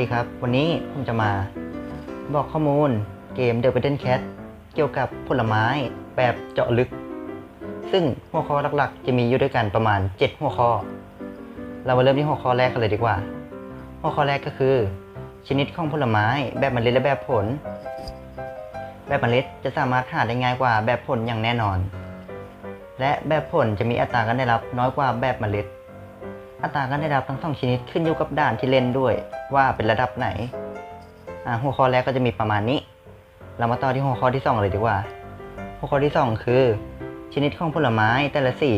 ดีครับ วันนี้ผมจะมาบอกข้อมูลเกม The b a t t l e Cat เกี่ยวกับผลไม้แบบเจาะลึก ซึ่งหัวข้อหลักๆ จะมีอยู่ด้วยกันประมาณ 7 หัวข้อ เรามาเริ่มที่หัวข้อแรกกันเลยดีกว่า หัวข้อแรกก็คือ ชนิดของผลไม้แบบเมล็ดและแบบผล แบบเมล็ดจะสามารถหาได้ง่ายกว่าแบบผลอย่างแน่นอน และแบบผลจะมีอัตราการได้รับน้อยกว่าแบบเมล็ด อัตราการได้รับทั้งสองชนิดขึ้นอยู่กับด่านที่เล่นด้วย ว่าเป็นระดับไหน หัวข้อแรกก็จะมีประมาณนี้ เรามาต่อที่หัวข้อที่สองเลยดีกว่า หัวข้อที่สองคือ ชนิดของผลไม้แต่ละสี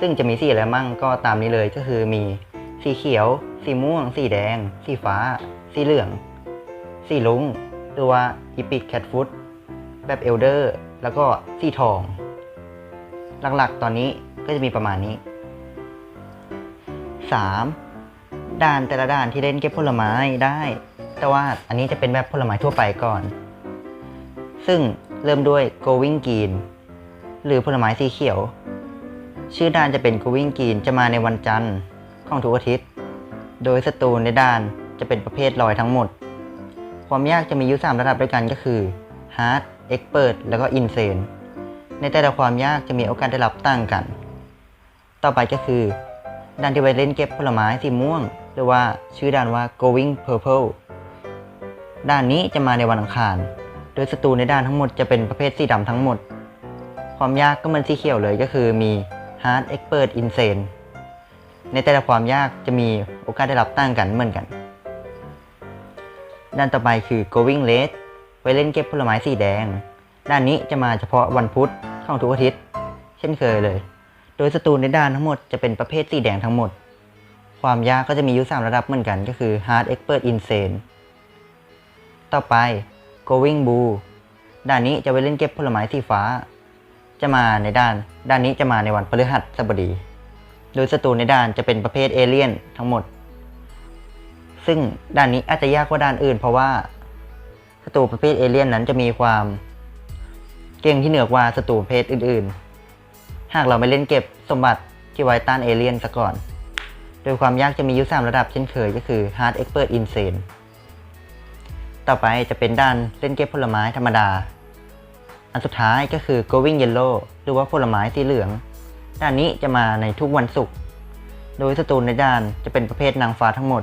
ซึ่งจะมีสีอะไรมั่งก็ตามนี้เลยก็คือมีสีเขียว สีม่วง สีแดง สีฟ้า สีเหลือง สีลุงหรือว่าอีพิกแคทฟุตแบบเอลเดอร์ แล้วก็สีทอง หลักๆ ตอนนี้ก็จะมีประมาณนี้ 3. ด่านแต่ละด่านที่เล่นเก็บผลไม้ได้ แต่ว่าอันนี้จะเป็นแบบผลไม้ทั่วไปก่อน ซึ่งเริ่มด้วย going green หรือผลไม้สีเขียว ชื่อด่านจะเป็น going green จะมาในวันจันทร์ของทุกอาทิตย์ โดยศัตรูในด่านจะเป็นประเภทลอยทั้งหมด ความยากจะมีอยู่3ระดับด้วยกันก็คือ hard expert แล้วก็ insane ในแต่ละความยากจะมีโอกาสได้รับต่างกัน ต่อไปก็คือ ด่านที่ไว้เล่นเก็บผลไม้สีม่วง หรือว่าชื่อด่านว่า going purple ด่านนี้จะมาในวันอังคาร โดยศัตรูในด่านทั้งหมดจะเป็นประเภทสีดำทั้งหมด ความยากก็เหมือนสีเขียวเลยก็คือมี hard expert insane ในแต่ละความยากจะมีโอกาสได้รับต่างกันเหมือนกัน ด้านต่อไปคือ going red ไว้เล่นเก็บผลไม้สีแดง ด้านนี้จะมาเฉพาะวันพุธของทุกอาทิตย์ เช่นเคยเลย โดยศัตรูในด้านทั้งหมดจะเป็นประเภทสีแดงทั้งหมด ความยากก็จะมีอยู่3ระดับเหมือนกันก็คือ hard expert insane ต่อไป going blue ด้านนี้จะไว้เล่นเก็บผลไม้สีฟ้า จะมาในด้าน ด้านนี้จะมาในวันพฤหัสบดี โดยศัตรูในด้านจะเป็นประเภทเอเลี่ยนทั้งหมด ซึ่งด้านนี้อาจจะยากกว่าด้านอื่น เพราะว่าศัตรูประเภทเอเลี่ยนนั้นจะมีความ เก่งที่เหนือกว่าศัตรูประเภทอื่นๆ หากเราไม่เล่นเก็บสมบัติที่ไว้ต้านเอเลี่ยนซะก่อน โดยความยากจะมีอยู่3ระดับเช่นเคยก็คือ Hard Expert Insane ต่อไปจะเป็นด้านเล่นเก็บผลไม้ธรรมดา อันสุดท้ายก็คือ Going Yellow หรือว่าผลไม้สีเหลือง ด้านนี้จะมาในทุกวันศุกร์โดยศัตรูในด้านจะเป็นประเภทนางฟ้าทั้งหมด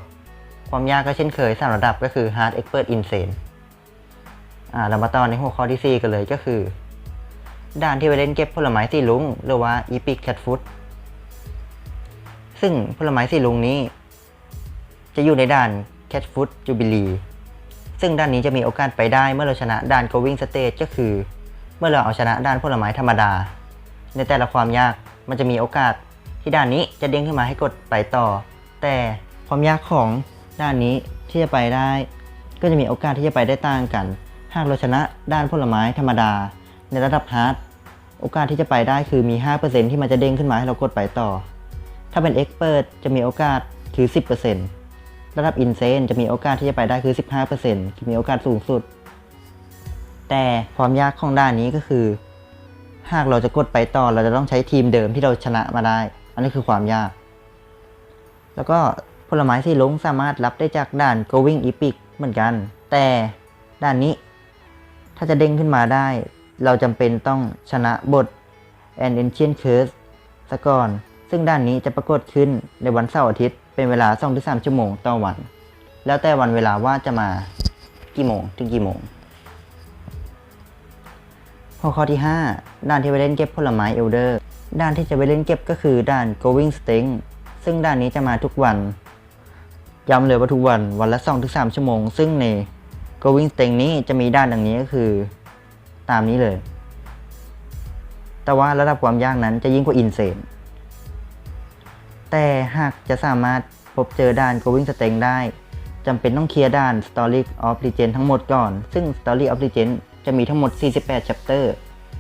ความยากก็เช่นเคยสามระดับก็คือ Hard Expert Insane อ่าเรามาต่อในหัวข้อที่ 4 กันเลยก็คือ ด่านที่ไว้เล่นเก็บผลไม้สีลุงหรือว่า Epic Cat Food ซึ่งผลไม้สีลุงนี้ จะอยู่ในด่าน Cat Food Jubilee ซึ่งด้านนี้จะมีโอกาสไปได้เมื่อเราชนะด่าน Going Stage ก็คือ เมื่อเราเอาชนะด่านผลไม้ธรรมดา ในแต่ละความยากมันจะมีโอกาสที่ด่านนี้จะเด้งขึ้นมาให้กดไปต่อ แต่ความยากของด้านนี้ที่จะไปได้ ก็จะมีโอกาสที่จะไปได้ต่างกัน หากเราชนะด้านผลไม้ธรรมดา ในระดับฮาร์ดโอกาสที่จะไปได้คือมี 5%ที่มันจะเด้งขึ้นมาให้เรากดไปต่อ ถ้าเป็น Expert จะมีโอกาสคือ 10%ระดับ Insane จะมีโอกาสที่จะไปได้คือ 15%ที่มีโอกาสสูงสุด แต่ความยากของด้านนี้ก็คือ หากเราจะกดไปต่อเราจะต้องใช้ทีมเดิมที่เราชนะมาได้ อันนี้คือความยาก แล้วก็ผลไม้สีลงสามารถรับได้จากด่าน Going Epic เหมือนกัน แต่ด่านนี้ ถ้าจะเด้งขึ้นมาได้ เราจำเป็นต้องชนะบท An Ancient Curse ซะก่อน ซึ่งด้านนี้จะปรากฏขึ้นในวันเสาร์อาทิตย์ เป็นเวลา 2-3 ชั่วโมงต่อวัน แล้วแต่วันเวลาว่าจะมากี่โมงถึงกี่โมง หัวข้อที่ 5 ด้านที่ไปเล่นเก็บผลไม้เอลเดอร์ ด้านที่จะไปเล่นเก็บก็คือด่าน going sting ซึ่งด้านนี้จะมาทุกวัน ย้ำเลยว่าทุกวันวันละ 2-3 ชั่วโมง ซึ่งใน going sting นี้จะมีด้านดังนี้ก็คือ ตามนี้เลย แต่ว่าระดับความยากนั้นจะยิ่งกว่า insane แต่หากจะสามารถพบเจอด่าน going sting ได้จำเป็นต้องเคลียร์ด่าน story of legend ทั้งหมดก่อน ซึ่ง story of legend จะมีทั้งหมด 48 chapter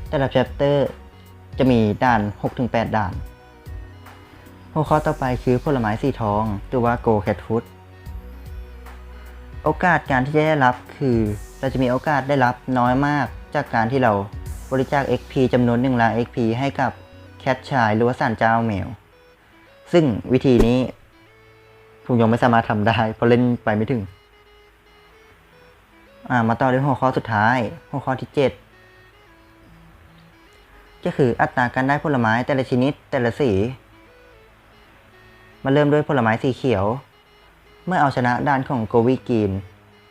แต่ละ chapter จะมีด่าน 6-8 ด่าน หัวข้อต่อไปคือผลไม้สีทองหรือว่า go cat food โอกาสการที่จะได้รับคือ เราจะมีโอกาสได้รับน้อยมาก จากการที่เราบริจาค XP จำนวน1ล้าน XP ให้กับแคทชายหรือว่าสันเจ้าแมว ซึ่งวิธีนี้ผลุงยงไม่สามารถทำได้ เพราะเล่นไปไม่ถึงามาต่อด้วยหัวข้อสุดท้าย หัวข้อที่เจ็ดก็คืออัตราการได้ผลไม้แต่ละชนิดแต่ละสี มาเริ่มด้วยผลไม้สีเขียว เมื่อเอาชนะด้านของโกวีกีน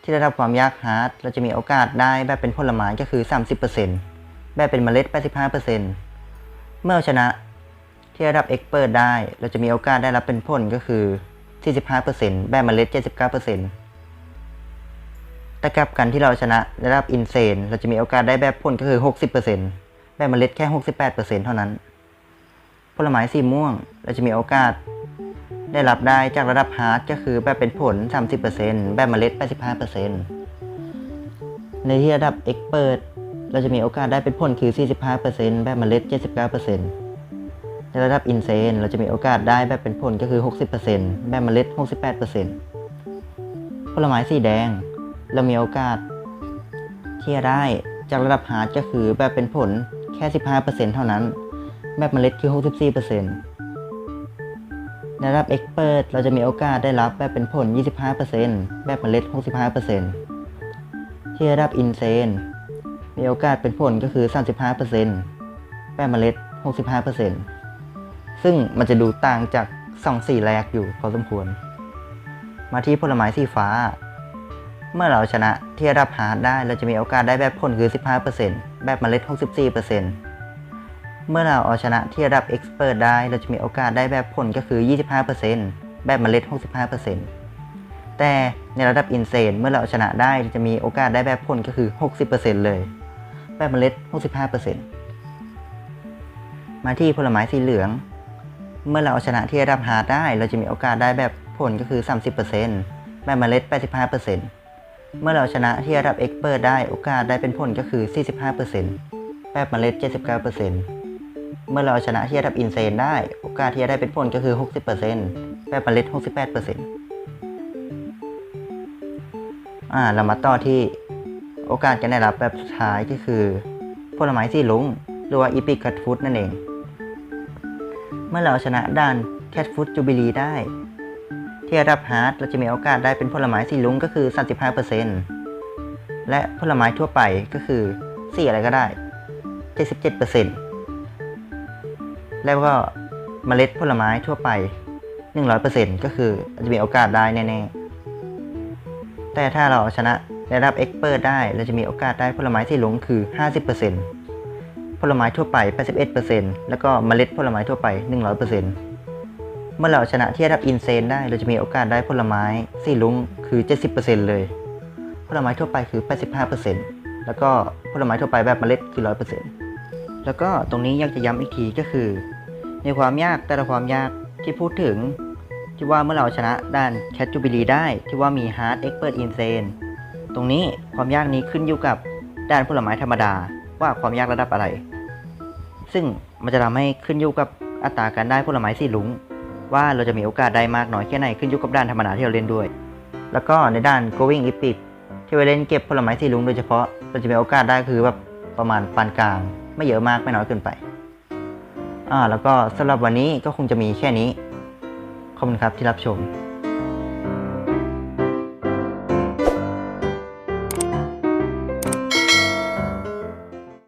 ที่ได้รับความยากฮาร์ดเราจะมีโอกาสได้แบบเป็นผลไม้ก็คือ 30%แบบเป็นเมล็ด 85%เมื่อชนะที่ได้รับเอ็กเปิดได้ เราจะมีโอกาสได้รับเป็นผลก็คือ 45%แบบเมล็ด 79%แต่กลับกันที่เราชนะได้รับอินเซนเราจะมีโอกาสได้แบบผลก็คือ 60%แบบเมล็ดแค่ 68%เท่านั้น ผลไม้สีม่วง เราจะมีโอกาส ได้รับได้จากระดับฮาร์ดก็คือแบบเป็นผล 30%แบบเมล็ด 85%ในที่ระดับเอ็กเปิดเราจะมีโอกาสได้เป็นผลคือ 45%แบบเมล็ด 79%ในระดับอินเซนเราจะมีโอกาสได้แบบเป็นผลก็คือ 60%แบบเมล็ด 68%ผลไม้สีแดง เรามีโอกาสที่จะได้จากระดับฮาร์ดก็คือแบบเป็นผลแค่ 15%เท่านั้น แบบเมล็ดคือ 64% ในระดับเอ็กเปิดเราจะมีโอกาสได้รับแบบเป็นผล 25%แบบเมล็ด 65%ที่ระดับอินเซนมีโอกาสเป็นผลก็คือ 35%แบบเมล็ด 65%ซึ่งมันจะดูต่างจากสองสีแรกอยู่พอสมควร มาที่ผลไม้สีฟ้า เมื่อเราชนะที่ระดับฮาร์ดได้ เราจะมีโอกาสได้แบบผลคือ 15%แบบเมล็ด 64% เมื่อเราเอาชนะที่ระดับ Expert ได้ เราจะมีโอกาสได้แบบผลก็คือ 25%แบบเมล็ด 65%แต่ในระดับ Insane เมื่อเราเอาชนะได้เราจะมีโอกาสได้แบบผลก็คือ 60%เลย แบบเมล็ด 65%มาที่ผลไม้สีเหลือง เมื่อเราเอาชนะที่ระดับฮาร์ดได้ เราจะมีโอกาสได้แบบผลก็คือ 30%แบบเมล็ด 85%เมื่อเราชนะที่ระดับ Expert ได้โอกาสได้เป็นผลก็คือ 45%แบบเมล็ด 79% เมื่อเราชนะที่ระดับอินเซนได้ โอกาสที่จะได้เป็นผลก็คือ 60%แบบเมล็ด 68%อ่าเรามาต่อที่โอกาสการได้รับแบบสุดท้ายก็คือผลไม้สีลุงหรือว่าอีพิกคัตฟูดนั่นเอง เมื่อเราชนะด้านแคทฟูดจูบิลีได้ ที่ระดับฮาร์ดเราจะมีโอกาสได้เป็นผลไม้สีลุงก็คือ 35%และผลไม้ทั่วไปก็คือสีอะไรก็ได้ 77% แล้วก็เมล็ดผลไม้ทั่วไป 100%ก็คือจะมีโอกาสได้แน่ๆ แต่ถ้าเราชนะระดับเอ็กเปิดได้เราจะมีโอกาสได้ผลไม้ที่หลงคือ 50%ผลไม้ทั่วไป 81%แล้วก็เมล็ดผลไม้ทั่วไป 100%เมื่อเราชนะที่ระดับอินเซนได้เราจะมีโอกาสได้ผลไม้สีลุงคือ 70%เลย ผลไม้ทั่วไปคือ 85%แล้วก็ผลไม้ทั่วไปแบบเมล็ดคือ 100% แล้วก็ตรงนี้อยากจะย้ำอีกทีก็คือ ในความยากแต่ละความยากที่พูดถึง ที่ว่าเมื่อเราชนะด้านแค t จูบิลีได้ ที่ว่ามี Hard Expert Insane ตรงนี้ความยากนี้ขึ้นอยู่กับด้านผลไม้ธรรมดาว่าความยากระดับอะไร ซึ่งมันจะทำให้ขึ้นอยู่กับอัตราการได้ผลไม้สีลุงว่าเราจะมีโอกาสได้มากน้อยแค่ไหนขึ้นอยู่กับด้านธรรมดาที่เราเล่นด้วย แล้วก็ในด้าน going epic ที่ไปเล่นเก็บผลไม้สีลุงโดยเฉพาะเราจะมีโอกาสได้คือแบบประมาณปานกลาง ไม่เยอะมากไม่น้อยเกินไปอ่าแล้วก็สำหรับวันนี้ก็คงจะมีแค่นี้ ขอบคุณครับที่รับชม